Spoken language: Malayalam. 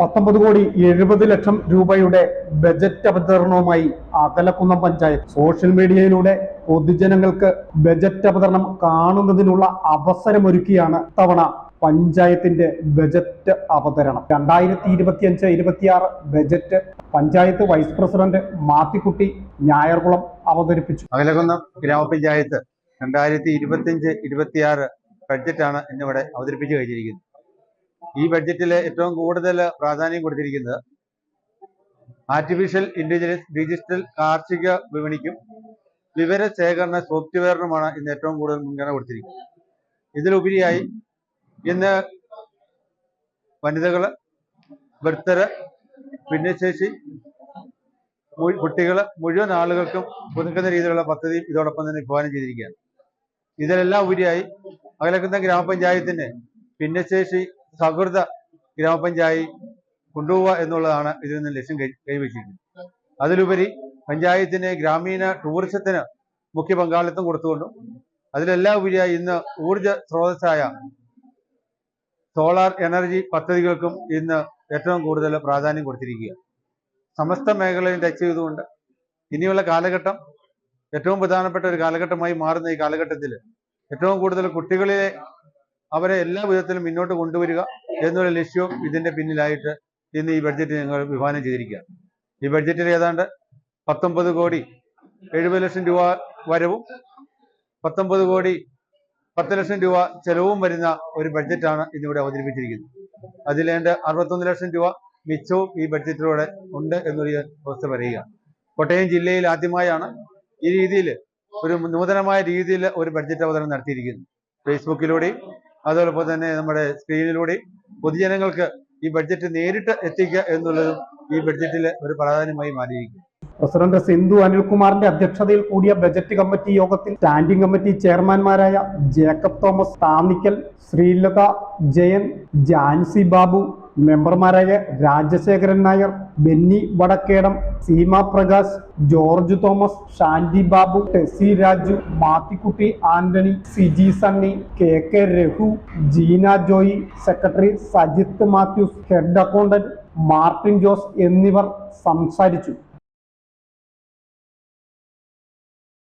പത്തൊമ്പത് കോടി എഴുപത് ലക്ഷം രൂപയുടെ ബജറ്റ് അവതരണവുമായി അകലക്കുന്നം പഞ്ചായത്ത്. സോഷ്യൽ മീഡിയയിലൂടെ പൊതുജനങ്ങൾക്ക് ബജറ്റ് അവതരണം കാണുന്നതിനുള്ള അവസരമൊരുക്കിയാണ് തവണ പഞ്ചായത്തിന്റെ ബജറ്റ് അവതരണം. രണ്ടായിരത്തി ഇരുപത്തിയഞ്ച് ഇരുപത്തിയാറ് budget panchayat vice president Mathikutty Njayarkulam അവതരിപ്പിച്ചു. അകലകുന്നം ഗ്രാമപഞ്ചായത്ത് രണ്ടായിരത്തി ഇരുപത്തിയഞ്ച് ഇരുപത്തിയാറ് ബഡ്ജറ്റാണ് ഇന്നിവിടെ അവതരിപ്പിച്ചു കഴിഞ്ഞിരിക്കുന്നത്. ഈ ബഡ്ജറ്റിൽ ഏറ്റവും കൂടുതൽ പ്രാധാന്യം കൊടുത്തിരിക്കുന്നത് ആർട്ടിഫിഷ്യൽ ഇന്റലിജൻസ് ഡിജിറ്റൽ കാർഷിക വിപണിക്കും വിവര ശേഖരണ സോഫ്റ്റ്വെയറിനുമാണ് ഇന്ന് ഏറ്റവും കൂടുതൽ മുൻഗണന കൊടുത്തിരിക്കുന്നത്. ഇതിലുപരിയായി ഇന്ന് വനിതകൾ വൃദ്ധര് ഭിന്നശേഷി കുട്ടികൾ മുഴുവൻ ആളുകൾക്കും പുതുക്കുന്ന രീതിയിലുള്ള പദ്ധതി ഇതോടൊപ്പം തന്നെ വിഭാവനം ചെയ്തിരിക്കുകയാണ്. ഇതിലെല്ലാം ഉപരിയായി അകലക്കുന്ന ഗ്രാമപഞ്ചായത്തിന് ഭിന്നശേഷി സൗഹൃദ ഗ്രാമപഞ്ചായത്ത് കൊണ്ടുപോവുക എന്നുള്ളതാണ് ഇതിൽ നിന്ന് ലക്ഷ്യം കൈവച്ചിരിക്കുന്നത്. അതിലുപരി പഞ്ചായത്തിന് ഗ്രാമീണ ടൂറിസത്തിന് മുഖ്യ പങ്കാളിത്തം കൊടുത്തുകൊണ്ടും അതിലെല്ലാം ഉപരിയായി ഇന്ന് ഊർജ സ്രോതസ്സായ സോളാർ എനർജി പദ്ധതികൾക്കും ഇന്ന് ഏറ്റവും കൂടുതൽ പ്രാധാന്യം കൊടുത്തിരിക്കുക സമസ്ത മേഖലയും ടച്ച് ചെയ്തുകൊണ്ട് ഇനിയുള്ള കാലഘട്ടം ഏറ്റവും പ്രധാനപ്പെട്ട ഒരു കാലഘട്ടമായി മാറുന്ന ഈ കാലഘട്ടത്തിൽ ഏറ്റവും കൂടുതൽ കുട്ടികളെ അവരെ എല്ലാ വിധത്തിലും മുന്നോട്ട് കൊണ്ടുവരിക എന്നൊരു ലക്ഷ്യവും ഇതിന്റെ പിന്നിലായിട്ട് ഇന്ന് ഈ ബഡ്ജറ്റ് ഞങ്ങൾ വിഭാവനം ചെയ്തിരിക്കുകയാണ് ഈ ബഡ്ജറ്റിൽ ഏതാണ്ട് പത്തൊമ്പത് കോടി എഴുപത് ലക്ഷം രൂപ വരവും പത്തൊമ്പത് കോടി പത്ത് ലക്ഷം രൂപ ചെലവും വരുന്ന ഒരു ബഡ്ജറ്റാണ് ഇന്നിവിടെ അവതരിപ്പിച്ചിരിക്കുന്നത്. അതിലേണ്ട അറുപത്തൊന്ന് ലക്ഷം രൂപ മിച്ചവും ഈ ബഡ്ജറ്റിലൂടെ ഉണ്ട് എന്നൊരു അവസ്ഥ പറയുക. കോട്ടയം ജില്ലയിൽ ആദ്യമായാണ് ഈ രീതിയിൽ ഒരു നൂതനമായ രീതിയിൽ ഒരു ബഡ്ജറ്റ് അവതരണം നടത്തിയിരിക്കുന്നത്. ഫേസ്ബുക്കിലൂടെയും അതോടൊപ്പം തന്നെ നമ്മുടെ സ്ക്രീനിലൂടെയും പൊതുജനങ്ങൾക്ക് ഈ ബഡ്ജറ്റ് നേരിട്ട് എത്തിക്കുക എന്നുള്ളതും ഈ ബഡ്ജറ്റിലെ ഒരു പ്രാധാന്യമായി മാറിയിരിക്കും പ്രസിഡന്റ് സിന്ധു അനിൽകുമാറിന്റെ അധ്യക്ഷതയിൽ കൂടിയ ബജറ്റ് കമ്മിറ്റി യോഗത്തിൽ സ്റ്റാൻഡിംഗ് കമ്മിറ്റി ചെയർമാൻമാരായ ജേക്കബ് തോമസ് താന്നിക്കൽ ശ്രീലത ജയൻ ജാൻസി ബാബു മെമ്പർമാരായ Rajasekharan Nair Benny Vadakkedam Seema Prakash George Thomas Shanty Babu Tessy Raju Mathikutty Antony Siji Sunny K K Raghu Jeena Joy secretary Sajith Mathews head accountant Martin Jose എന്നിവർ സംസാരിച്ചു.